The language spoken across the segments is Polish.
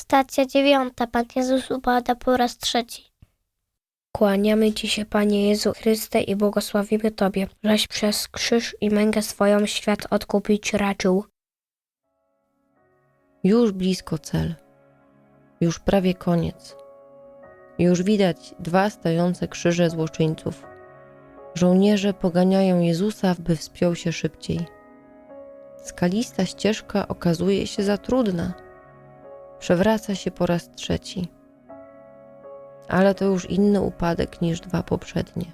Stacja dziewiąta. Pan Jezus upada po raz trzeci. Kłaniamy Ci się, Panie Jezu Chryste, i błogosławimy Tobie, żeś przez krzyż i mękę swoją świat odkupić raczył. Już blisko cel. Już prawie koniec. Już widać dwa stojące krzyże złoczyńców. Żołnierze poganiają Jezusa, by wspiął się szybciej. Skalista ścieżka okazuje się za trudna. Przewraca się po raz trzeci. Ale to już inny upadek niż dwa poprzednie.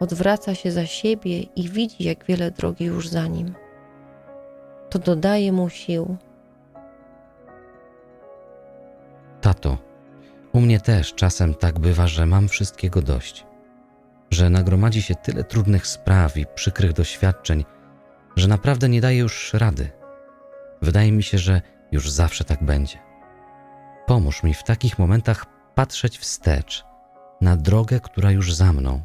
Odwraca się za siebie i widzi, jak wiele drogi już za nim. To dodaje mu sił. Tato, u mnie też czasem tak bywa, że mam wszystkiego dość. Że nagromadzi się tyle trudnych spraw i przykrych doświadczeń, że naprawdę nie daję już rady. Wydaje mi się, że już zawsze tak będzie. Pomóż mi w takich momentach patrzeć wstecz, na drogę, która już za mną,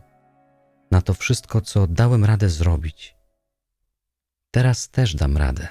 na to wszystko, co dałem radę zrobić. Teraz też dam radę.